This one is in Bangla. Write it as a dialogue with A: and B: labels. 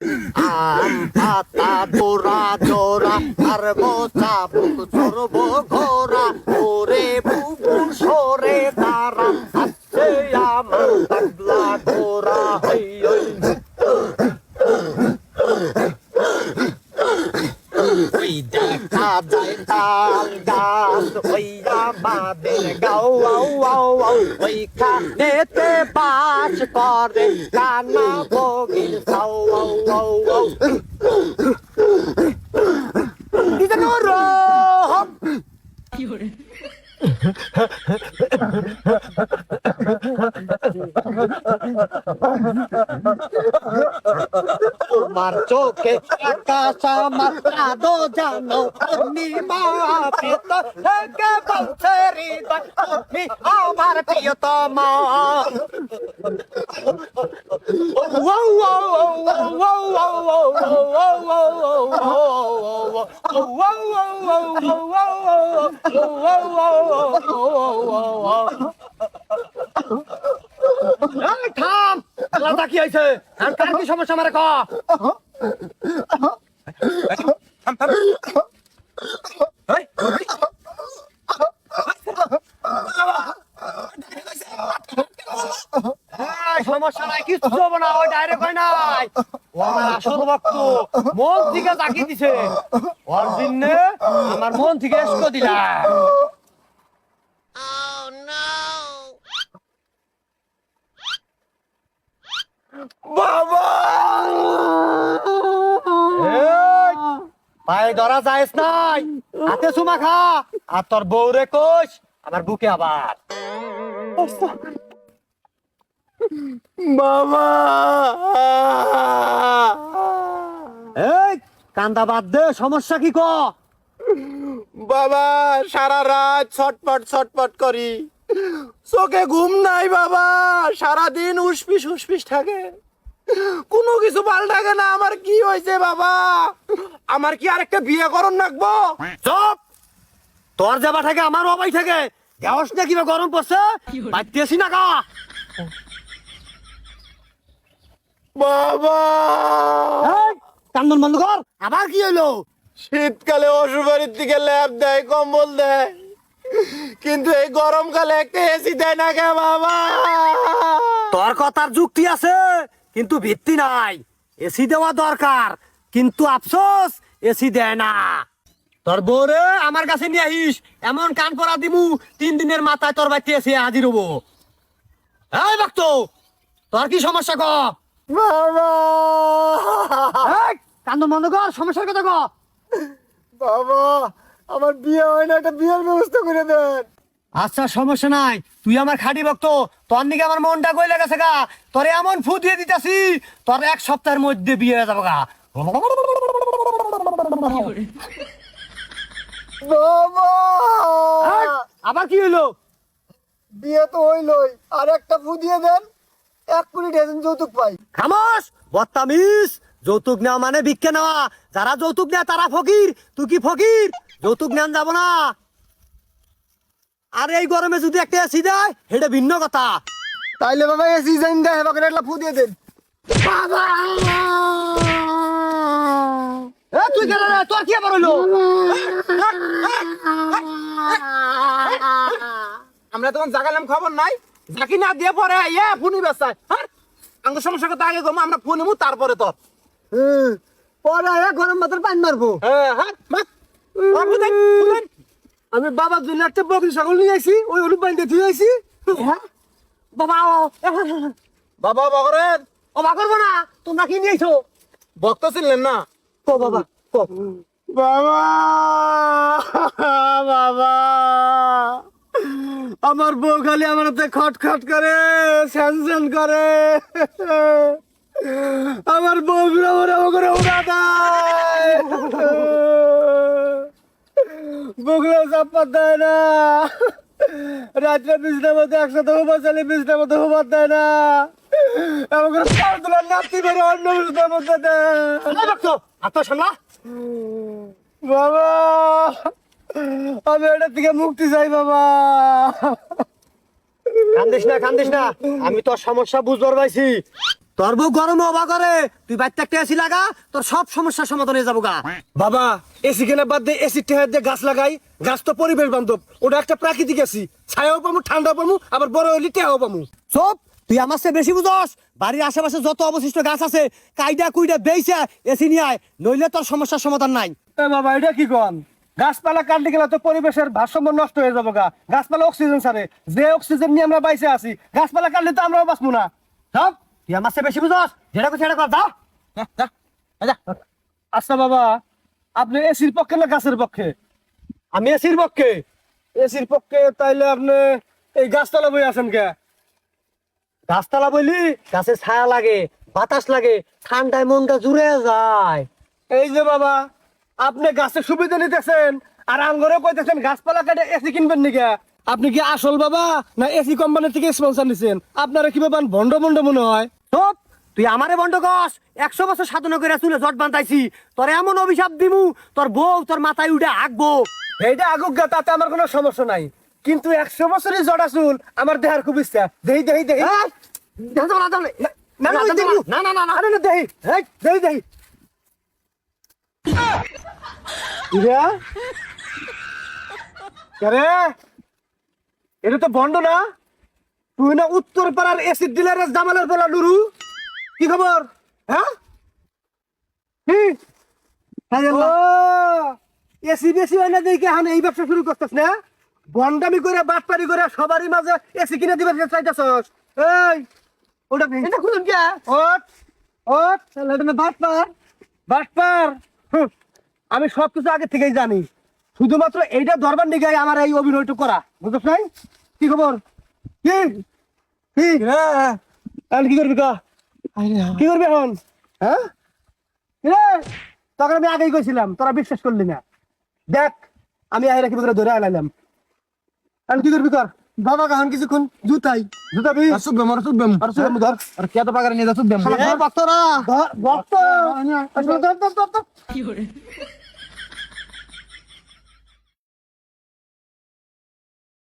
A: আম পাতা জোড়া জোড়া আর বোচা বুক সরব ঘোরা ওরে বুবু সরে তারা আসছে আমার পাগলা ঘোরা হই হই। ওই দেখা যায় বাস করে কানা ভোগির সাও আও আও আও দিদানুরো তোমার চোখে আকাশ আমার কাদো জানো পূর্ণিমা পিত থেকে বলছে হৃদয় তুমি আমার প্রিয়তমা থাম! কি সমস্যা নাই, কিচ্ছু হবে না, ওই ডাইরেক্ট হয় নাই। ও আমার আসল ভক্ত, মন থেকে জাকি দিছে। ওর দিনে আমার মন থেকে এসকো দিলাম পায়ে ধরা যায়স নাই। হাতে সুমা খা। আর তোর বউরে কোষ আমার বুকে আবার।
B: বাবা!
A: এই কান্দা বাদ দে সমস্যা কি ক?
B: বাবা সারা রাত ছটপট ছটপট করি। চোখে ঘুম নাই বাবা সারা দিন উসপিস উসপিস থাকে। কোনো কিছু ভালো থাকে না আমার কি হয়েছে বাবা? আমার কি আরেকটা বিয়ে করন রাখব
A: চুপ! তোর যাবা থাকে আমার অবাই থাকে। দেওয়াস না কিবা গরম পড়ছে? বাড়তেছি না কা
B: বাবা!
A: কান্দন বন্ধ কর। আবার কি হইল?
B: শীতকালে অসুবাড়ির দিকে ল্যাব দেয় কম্বল দেয়। কিন্তু এই গরমকালে একটা এসি দেয় না কে বাবা?
A: তোর কথার যুক্তি আছে। কিন্তু ভিত্তি নাই। এসি দেওয়া দরকার কিন্তু আফসোস এসি দেয় না। তোর বউরে আমার কাছে নিয়ে আহিস এমন কান পরা দিমু তিন দিনের মাথায় তোর বাড়িতে এসে হাজির হব। এই ভক্ত তোর কি সমস্যা ক? কান্দন বন্ধ কর সমস্যার কথা ক।
B: বাবা আমার বিয়ে হয় না একটা বিয়ের ব্যবস্থা করে দেন।
A: আচ্ছা সমস্যা নাই। তুই আমার খাঁটি ভক্ত। তোর নিকে আমার মনটা কই লেগেছে গা। তোর এমন ফু দিয়ে দিতেছি তোর এক সপ্তাহের মধ্যে বিয়ে হয়ে যাব গা। আবার কি হইল?
B: বিয়ে তো হইলই। আর একটা ফু দিয়ে দেন এক কোটি ডেজন যৌতুক পাই।
A: খামোশ! বত্তামিস যৌতুক নেওয়া মানে ভিক্ষে নেওয়া। যারা যৌতুক নেয় তারা ফকির। তুই কি ফকির? যৌতুক নেন যাব না। আর এই গরমে যদি একটা এসি দেয় সেটা ভিন্ন কথা।
B: তাইলে বাবা এই সিজন দেয় হেবাকে একটা ফু দিয়ে দেন।
A: এ তুই কেন রে? তোর কি আবার হইল?
B: আমরা তখন জাগালাম খবর নাই। জাকি না দিয়ে পরে ইয়ে ফোনই বেসায় হ্যাঁ আমার সমস্যা কথা আগে গম আমরা ফোন তারপরে তোর।
A: পরে গরম ভাতের পানি মারবো।
B: হ্যাঁ হ্যাঁ
A: আমি বাবার জন্য একটা বকরি ছাগল নিয়ে আইছি ওই হলুদ বাড়িতে ধুয়ে আইছি। বাবা ও
B: বাবা বগরেন
A: ও বা করব না তোমরা কি নিয়েছো
B: ভক্ত ছিলেন না?
A: কো বাবা কো।
B: বাবা বাবা।
A: আমার বউ খালি আমার হাতে খটখট করে স্যানস্যান করে। আমার বউ বিরামরে করে উড়া দেয়। বগলে চাপাত দেয় না। রাত্রে বিছনার মধ্যে একসাথে হোবা চালে বিছনার মধ্যে হোবার দেয় না। করে পার তোলার নাতি বেরো অন্য বিছনার মধ্যে দেয়। আত্মা সামলা। বাবা আমি এটা থেকে মুক্তি চাই বাবা। কান্দিস না কান্দিস না। আমি তোর সমস্যা বুঝবার পাইছি। তোর বউ গরমে অবা করে। তুই বাচ্চা একটা এসি লাগা তোর সব সমস্যার সমাধান হয়ে যাব গা
C: বাবা এসি কেনা বাদ দিয়ে এসি টেহার দিয়ে গাছ লাগাই। গাছ তো পরিবেশ বান্ধব ওটা একটা প্রাকৃতিক এসি ছায়াও পামু ঠান্ডাও পামু আবার বড় হইলে টেহাও পামু।
A: সব তুই আমার চেয়ে বেশি বুঝস। বাড়ির আশেপাশে যত অবশিষ্ট গাছ আছে কাইডা কুইডা বেইছে এসি নিয়ে আয় নইলে তোর সমস্যার সমাধান নাই।
C: বাবা এটা কি কন? গাছপালা কাটলে গেলে তো পরিবেশের ভারসাম্য নষ্ট হয়ে যাব গা গাছপালা অক্সিজেন ছাড়ে। যে অক্সিজেন নিয়ে আমরা বাইসে আছি গাছপালা কাটলে তো আমরাও বাঁচবো না।
A: সব তুই আমার চেয়ে বেশি বুঝস? যেটা করছিস সেটা কর যা যা।
C: আচ্ছা বাবা আপনি এসির পক্ষে না গাছের পক্ষে?
A: আমি এসির পক্ষে।
C: এসির পক্ষে তাইলে আপনি এই গাছতলা বই আছেন কে?
A: গাছতলা বলি গাছে ছায়া লাগে বাতাস লাগে ঠান্ডায় মনটা জুড়ে যায়।
C: এই যে বাবা আপনি গাছের সুবিধা নিতেছেন আর আঙ্গরে কইতেছেন গাছপালা কাটে এসি কিনবেন নাকি? আপনি কি আসল বাবা না এসি কোম্পানি থেকে স্পন্সর নিছেন? আপনারা কি বাবা ভন্ড ভন্ড মনে হয়?
A: সব তুই আমারে বন্ধ কস। একশো বছর সাধনা করে চুলে জট বান্ধাইছি তোর এমন অভিশাপ দিমু তোর বউ তোর মাথায় উঠে আঁকবো।
C: এইটা আগুক গা তাতে আমার কোনো সমস্যা নাই। কিন্তু একশো বছরই জটা চুল আমার দেহার খুব ইচ্ছা। দেহি দেহি দেহি।
A: না, না।
C: না, দেহি দেহি। দেহি। এটা তো বন্ড না? তুই না উত্তর পাড়ার এসিড ডিলারের জামালের বলা নুরু কি খবর? হ্যাঁ? এসি বেশি হয় না দেখে এখন এই ব্যবসা শুরু করতেছ না? বন্ডামি করে বাটপারি করে সবারই মাঝে এসি কিনে দিবার চাইতেছস। এই ওটা এটা খুলুন কে? ওট ওট এটা বাটপার বাটপার আমি সব কিছু আগে থেকেই জানি। শুধুমাত্র এইটা ধরবার নিগাই আমার এই অভিনয়টা করা। বুঝছ নাই? কি খবর? কি কি কি করবি কা? কি করবি এখন? হ্যাঁ? তখন আমি আগেই কইছিলাম তোরা বিশ্বাস করলি না। দেখ আমি আই রাখি করে ধরে আলাইলাম। এখন কি করবি কর? বাবা কাহন কিছুক্ষণ জুতাই। জুতাবি
B: সুব্বেম আর সুব্বেম
C: আর সুগম ধর।
B: আর কে তো পাকারে নিয়ে যা
C: ভক্ত ধর। ধর ধর ধর